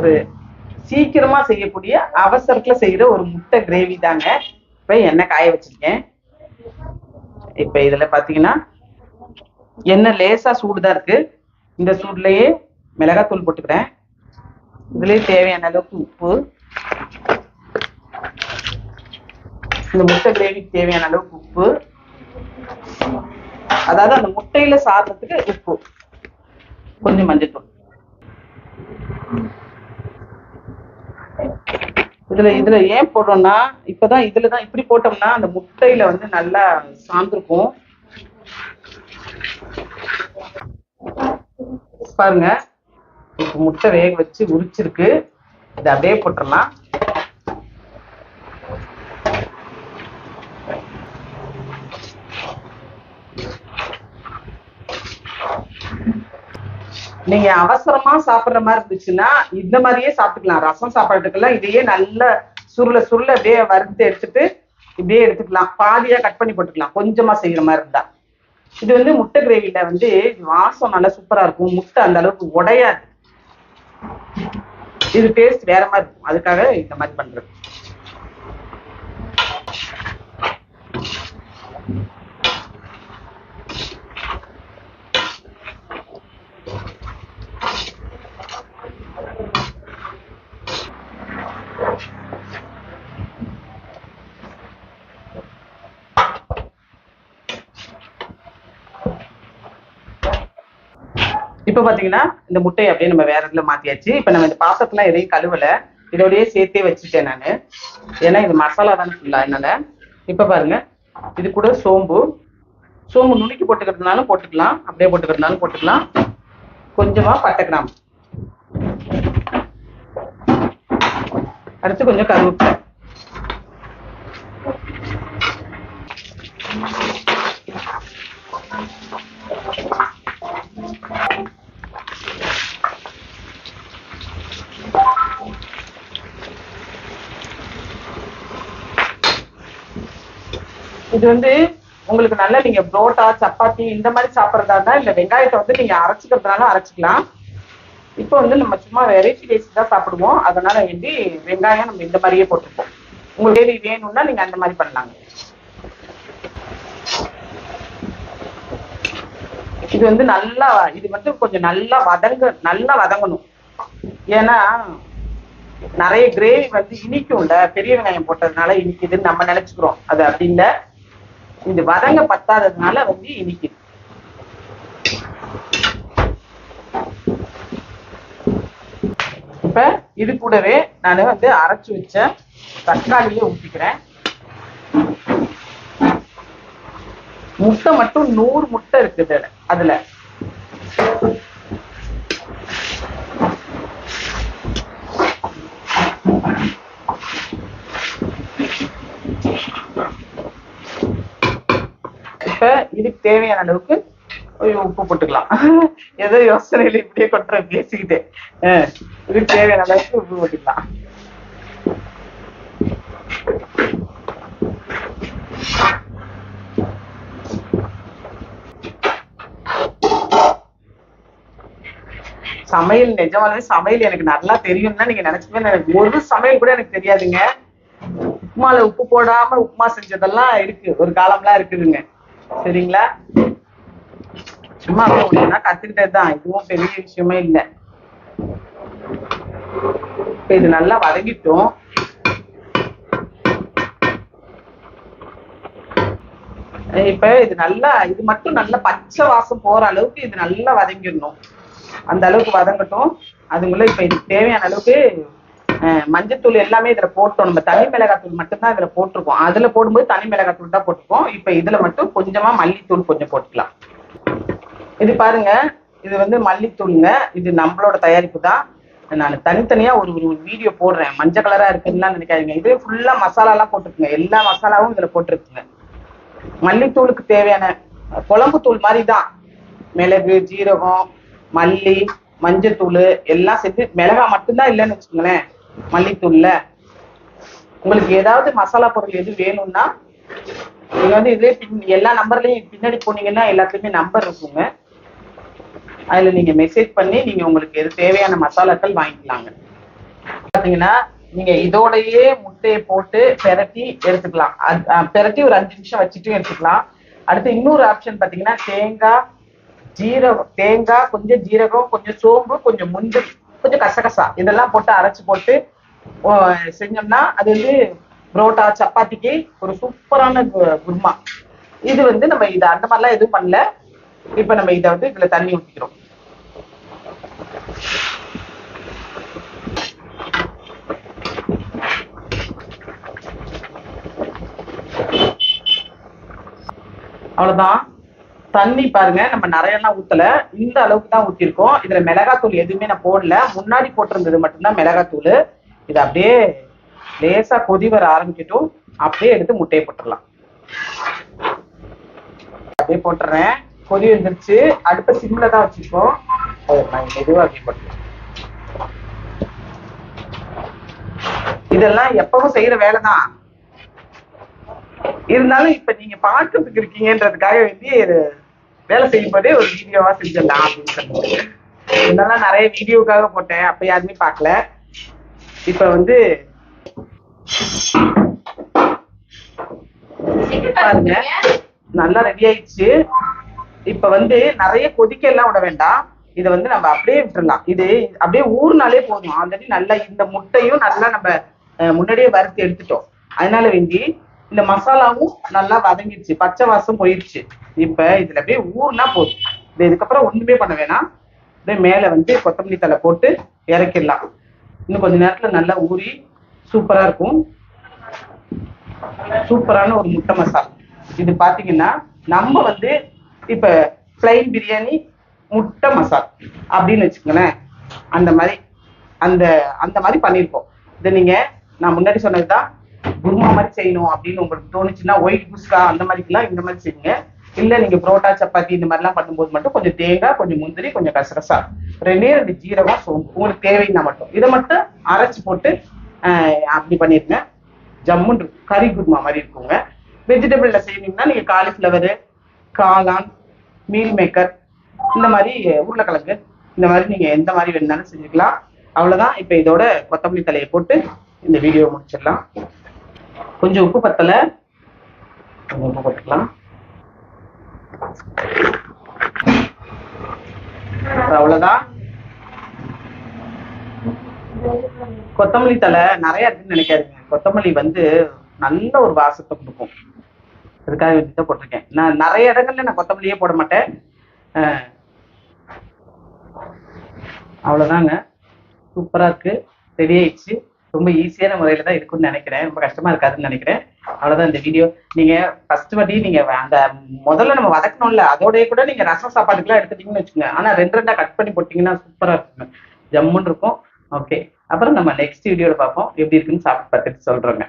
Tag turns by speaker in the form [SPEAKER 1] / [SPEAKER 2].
[SPEAKER 1] ஒரு சீக்கிரமா செய்யக்கூடிய அவசரத்துல செய்யற ஒரு முட்டை கிரேவி தாங்க. இப்ப எண்ணெய் காய வச்சிருக்கேன். இப்ப இதுல பாத்தீங்கன்னா எண்ணெய் லேசா சூடுதான் இருக்கு. இந்த சூடுலயே மிளகாத்தூள் போட்டுக்கிறேன். இதுலயே தேவையான அளவுக்கு உப்பு. இந்த முட்டை கிரேவிக்கு தேவையான அளவுக்கு உப்பு. அதாவது அந்த முட்டையில சாதத்துக்கு உப்பு. கொஞ்சம் மஞ்சள் தூள் இதுல இதுல ஏன் போடுறோம்னா இப்பதான் இதுலதான் இப்படி போட்டோம்னா அந்த முட்டையில வந்து நல்லா சாந்திருக்கும். பாருங்க முட்டை வேக வச்சு உரிச்சிருக்கு. இதை அப்படியே போட்டுடலாம். நீங்க அவசரமா சாப்பிடுற மாதிரி இருந்துச்சுன்னா இந்த மாதிரியே சாப்பிட்டுக்கலாம். ரசம் சாப்பாட்டுக்கெல்லாம் இதையே நல்ல சுருள சுருள அப்படியே வறுத்து எடுத்துட்டு இப்படியே எடுத்துக்கலாம். பாதியா கட் பண்ணி போட்டுக்கலாம். கொஞ்சமா செய்யற மாதிரி இருந்தா. இது வந்து முட்டை கிரேவில வந்து வாசம் நல்லா சூப்பரா இருக்கும். முட்டை அந்த அளவுக்கு உடையாது. இது டேஸ்ட் வேற மாதிரி இருக்கும். அதுக்காக இந்த மாதிரி பண்றது. இப்ப பாத்தீங்கன்னா இந்த முட்டையை அப்படியே நம்ம வேற இதுல மாத்தியாச்சு. இப்ப நம்ம இந்த பாத்திரத்துல எதையும் கழுவல. இதோடய சேர்த்தே வச்சுட்டேன் நான். ஏன்னா இது மசாலா தானே ஃபுல்லா என்னால் இப்ப பாருங்க. இது கூட சோம்பு. சோம்பு நுணுக்கி போட்டுக்கிறதுனாலும் போட்டுக்கலாம். அப்படியே போட்டுக்கிறதுனாலும் போட்டுக்கலாம். கொஞ்சமா பட்டை கிராம்பு. அடுத்து கொஞ்சம் கருவேப்பிலை. இது வந்து உங்களுக்கு நல்ல நீங்க புரோட்டா சப்பாத்தி இந்த மாதிரி சாப்பிட்றதா இருந்தா இந்த வெங்காயத்தை வந்து நீங்க அரைச்சிக்கிறதுனால அரைச்சிக்கலாம். இப்போ வந்து நம்ம சும்மா வெரைட்டி ரைஸ் தான் சாப்பிடுவோம். அதனால வேண்டி வெங்காயம் நம்ம இந்த மாதிரியே போட்டுப்போம். உங்களுக்கு வேணும்னா நீங்க அந்த மாதிரி பண்ணலாங்க இது வந்து நல்லா இது வந்து கொஞ்சம் நல்லா வதங்க நல்லா வதங்கணும். ஏன்னா நிறைய கிரேவி வந்து இனிக்கும்ல பெரிய வெங்காயம் போட்டதுனால இனிக்குதுன்னு நம்ம நினைச்சுக்கிறோம். அது அப்படி இல்ல. இது வரங்க பத்தாததுனால வந்து இனிக்குது. இப்ப இது கூடவே நான் வந்து அரைச்சு வச்ச தக்காளியை ஊற்றிக்கிறேன் முட்டை மட்டும் நூறு முட்டை இருக்குது அதுல இப்ப இதுக்கு தேவையான அளவுக்கு உப்பு போட்டுக்கலாம். ஏதோ யோசனையில இப்படியே கொட்டுற பேசிக்கிட்டே. இதுக்கு தேவையான அளவுக்கு உப்பு போட்டுக்கலாம். சமையல் நிஜமாலுமே சமையல் எனக்கு நல்லா தெரியும்னா நீங்க நினைச்சுமே எனக்கு ஒரு சமையல் கூட எனக்கு தெரியாதுங்க. உப்புமால உப்பு போடாம உப்புமா செஞ்சதெல்லாம் இருக்கு. ஒரு காலம்லாம் இருக்குதுங்க. சரிங்களா? சும்மா அப்படின்னா கத்துக்கிட்டது தான் இதுவும் பெரிய விஷயமே இல்லை. இப்ப இது நல்லா வதங்கிட்டோம். இப்ப இது நல்லா இது மட்டும் நல்லா பச்சை வாசம் போற அளவுக்கு இது நல்லா வதங்கிடணும். அந்த அளவுக்கு வதங்கட்டும். அதுக்குள்ள இப்ப இதுக்கு தேவையான அளவுக்கு மஞ்சத்தூள் எல்லாமே இதுல போட்டோம். நம்ம தனி மிளகாத்தூள் மட்டும்தான் இதுல போட்டிருக்கோம். அதுல போடும்போது தனி மிளகாத்தூள் தான் போட்டுருக்கோம். இப்ப இதுல மட்டும் கொஞ்சமா மல்லித்தூள் கொஞ்சம் போட்டுக்கலாம். இது பாருங்க. இது வந்து மல்லித்தூளுங்க. இது நம்மளோட தயாரிப்பு தான். நான் தனித்தனியா ஒரு ஒரு வீடியோ போடுறேன். மஞ்சள் கலரா இருக்குன்னா நினைக்காதீங்க. இது ஃபுல்லா மசாலா எல்லாம் எல்லா மசாலாவும் இதுல போட்டிருக்குங்க. மல்லித்தூளுக்கு தேவையான குழம்பு தூள் மாதிரி தான். மிளகு ஜீரகம் மல்லி மஞ்சத்தூள் எல்லாம் சேர்த்து மிளகா மட்டும்தான் இல்லைன்னு வச்சுக்கோங்களேன். மல்லித்தூள்ல. உங்களுக்கு ஏதாவது மசாலா பொருள் எது வேணும்னா நீங்க வந்து இதுலயே எல்லா நம்பர்லயும் பின்னாடி போனீங்கன்னா எல்லாத்துலயுமே நம்பர் இருக்குங்க. அதுல நீங்க மெசேஜ் பண்ணி நீங்க உங்களுக்கு எது தேவையான மசாலாக்கள் வாங்கிக்கலாங்க. பாத்தீங்கன்னா நீங்க இதோடயே முட்டையை போட்டு பெரட்டி எடுத்துக்கலாம். பெரட்டி ஒரு அஞ்சு நிமிஷம் வச்சுட்டும் எடுத்துக்கலாம். அடுத்து இன்னொரு ஆப்ஷன் பாத்தீங்கன்னா தேங்காய் ஜீரகம் தேங்காய் கொஞ்சம் ஜீரகம் கொஞ்சம் சோம்பு கொஞ்சம் முந்திரி. கொஞ்சம் கசகசா. இதெல்லாம் போட்டு அரைச்சு போட்டு செஞ்சோம்னா அது வந்து புரோட்டா சப்பாத்திக்கு ஒரு சூப்பரான கு- குருமா. இது வந்து நம்ம இதை அந்த மாதிரிலாம் எதுவும் பண்ணல. இப்ப நம்ம இதை வந்து இதுல தண்ணி ஊற்றிக்கிறோம் அவ்வளவுதான். தண்ணி பாருங்க நம்ம நிறைய எல்லாம் ஊத்தல. இந்த அளவுக்கு தான் ஊத்திருக்கோம். இதுல மிளகாத்தூள் எதுவுமே நான் போடல. முன்னாடி போட்டிருந்தது மட்டும்தான் மிளகாத்தூள். இது அப்படியே லேசா கொதி வர ஆரம்பிக்கட்டும். அப்படியே எடுத்து முட்டையை போட்டுடலாம். அப்படியே போட்டுறேன். கொதி வந்துருச்சு. அடுப்ப சிம்ல தான் வச்சிருக்கோம். நான் மெதுவா அப்படியே போட்டுறேன். இதெல்லாம் எப்பவும் செய்யற வேலை தான் இருந்தாலும் இப்ப நீங்க பாக்குறதுக்கு இருக்கீங்கன்றதுக்காக வேண்டி வேலை செய்யும்போதே ஒரு வீடியோவா செஞ்சிடலாம் அப்படின்னு சொன்னாங்க இதெல்லாம் நிறைய வீடியோக்காக போட்டேன் அப்ப யாருமே பார்க்கல. இப்ப வந்து பாருங்க நல்லா ரெடி ஆயிடுச்சு. இப்ப வந்து நிறைய கொதிக்க எல்லாம் விட வேண்டாம். இதை வந்து நம்ம அப்படியே விட்டுறலாம். இது அப்படியே ஊர்னாலே போதும். ஆல்ரெடி நல்லா இந்த முட்டையும் நல்லா நம்ம அஹ், முன்னாடியே வறுத்து எடுத்துட்டோம். அதனால வேண்டி இந்த மசாலாவும் நல்லா வதங்கிடுச்சு பச்சை வாசம் போயிடுச்சு. இப்ப இதுல அப்படியே ஊர்னா போதும். இது இதுக்கப்புறம் ஒண்ணுமே பண்ண வேணாம். அப்படியே மேல வந்து கொத்தமல்லி தலை போட்டு இறக்கிடலாம். இன்னும் கொஞ்ச நேரத்துல நல்லா ஊறி சூப்பரா இருக்கும். சூப்பரான ஒரு முட்டை மசாலா. இது பாத்தீங்கன்னா நம்ம வந்து இப்ப பிளைன் பிரியாணி முட்டை மசால் அப்படின்னு வச்சுக்கோங்களேன். அந்த மாதிரி அந்த அந்த மாதிரி பண்ணியிருக்கோம். இதை நீங்க நான் முன்னாடி சொன்னதுதான் குருமா மாதிரி செய்யணும் அப்படின்னு உங்களுக்கு தோணுச்சுன்னா ஒயிட் குஸ்கா அந்த மாதிரிக்கெல்லாம் இந்த மாதிரி செய்யுங்க. இல்ல நீங்க புரோட்டா சப்பாத்தி இந்த மாதிரிலாம் பண்ணும்போது மட்டும் கொஞ்சம் தேங்காய் கொஞ்சம் முந்திரி கொஞ்சம் கசகசா. ரெண்டே ரெண்டு ஜீரகம் சோம்பு உங்களுக்கு தேவைன்னா மட்டும். இதை மட்டும் அரைச்சு போட்டு ஆஹ், அப்படி பண்ணிருங்க. ஜம்முன் இருக்கும் கறி குருமா மாதிரி இருக்குங்க. வெஜிடபிள்ல செய்யணும்னா நீங்க காலிஃப்ளவரு காளான் மீல் மேக்கர் இந்த மாதிரி உருளைக்கிழங்கு இந்த மாதிரி நீங்க எந்த மாதிரி வேணாலும் செஞ்சுக்கலாம். அவ்வளவுதான். இப்ப இதோட கொத்தமல்லி தலையை போட்டு இந்த வீடியோ முடிச்சிடலாம். கொஞ்சம் உப்பு பத்தல. கொஞ்சம் உப்பு போட்டுக்கலாம் அவ்வளவுதான். கொத்தமல்லி தலை நிறைய இருக்குன்னு நினைக்காதுங்க. கொத்தமல்லி வந்து நல்ல ஒரு வாசத்தை கொடுக்கும். அதுக்காக வேண்டிதான் போட்டிருக்கேன். நான் நிறைய இடங்கள்ல நான் கொத்தமல்லியே போட மாட்டேன். அஹ், அவ்வளவுதாங்க. சூப்பரா இருக்கு. ரெடி ஆயிடுச்சு. ரொம்ப ஈஸியான முறையில தான் இருக்கும்னு நினைக்கிறேன். ரொம்ப கஷ்டமா இருக்காதுன்னு நினைக்கிறேன். அவ்வளவுதான் இந்த வீடியோ நீங்க ஃபர்ஸ்ட் வாட்டி நீங்க அந்த முதல்ல நம்ம வதக்கணும்ல அதோடய கூட நீங்க ரசம் சாப்பாடுக்குலாம் எடுத்துட்டீங்கன்னு வச்சுக்கோங்க. ஆனா ரெண்டு ரெண்டா கட் பண்ணி போட்டீங்கன்னா சூப்பரா இருக்குங்க. ஜம்முன்னு இருக்கும். ஓகே அப்புறம் நம்ம நெக்ஸ்ட் வீடியோல பார்ப்போம். எப்படி இருக்குன்னு சாப்பிட்டு பார்த்துட்டு சொல்றோங்க.